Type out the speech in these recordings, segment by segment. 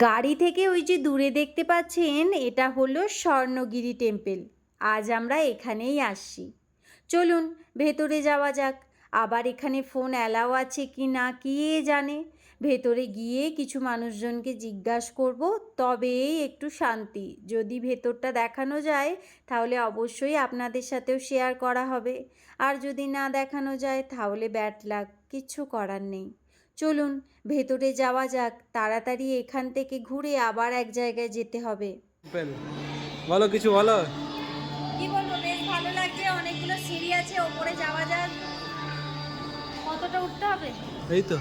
গাড়ি থেকে ওই যে দূরে দেখতে পাচ্ছেন, এটা হলো স্বর্ণগিরি টেম্পল। আজ আমরা এখানেই আসছি। চলুন, ভেতরে যাওয়া যাক। আবার এখানে ফোন অ্যালাও আছে কি না, কে জানে? ভেতরে গিয়ে কিছু মানুষজনকে জিজ্ঞাসা করব তবেই একটু শান্তি। যদি ভেতরটা দেখানো যায়, তাহলে অবশ্যই আপনাদের সাথেও শেয়ার করা হবে। আর যদি না দেখানো যায়, তাহলে ব্যাড লাক কিচ্ছু করার নেই। চলুন ভেতরে যাওয়া যাক তাড়াতাড়ি এখান থেকে ঘুরে আবার এক জায়গায় যেতে হবে। বলো কিছু বলো। কি বলব বেশ ভালো লাগছে অনেকগুলো সিঁড়ি আছে ওপরে যাওয়া যাক। কতটা উঠতে হবে? এই তো।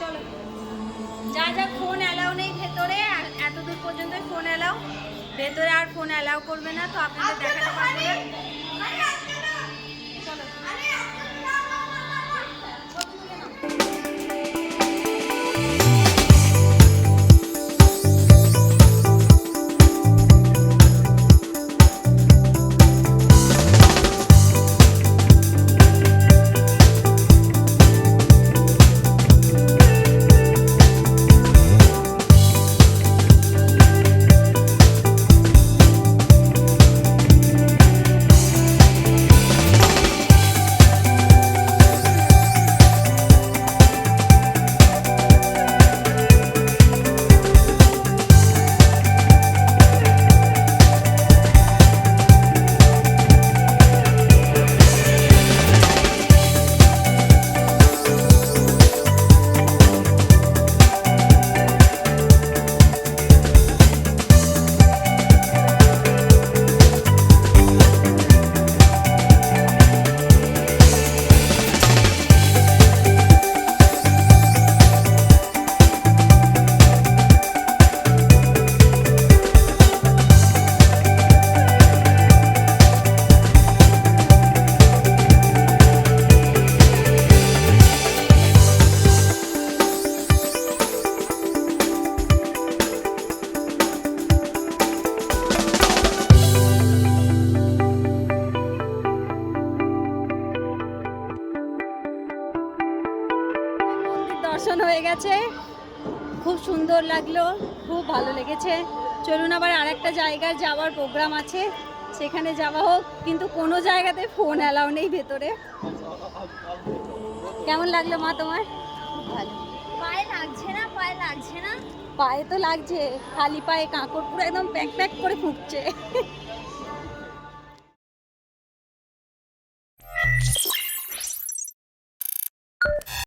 চলো। যা যা ফোন অ্যালাউ নেই ভেতরে আর এত দূর পর্যন্ত ফোন অ্যালাউ ভেতরে আর ফোন অ্যালাউ করবে না তো আপনাদের দেখাতে পারবে দর্শন হয়ে গেছে। খুব সুন্দর লাগল খুব ভালো লেগেছে। চলুন আবার আর একটা জায়গায় যাওয়ার প্রোগ্রাম আছে। সেখানে যাওয়া হোক কিন্তু কোনো জায়গাতে ফোন অ্যালাউ নেই ভেতরে। কেমন লাগল মা তোমার? ভালো পায়ে লাগছে না পায়ে লাগছে না। পায়ে তো লাগছে খালি পায়ে কাঁকড় পুরো একদম প্যাক প্যাক করে ফুটছে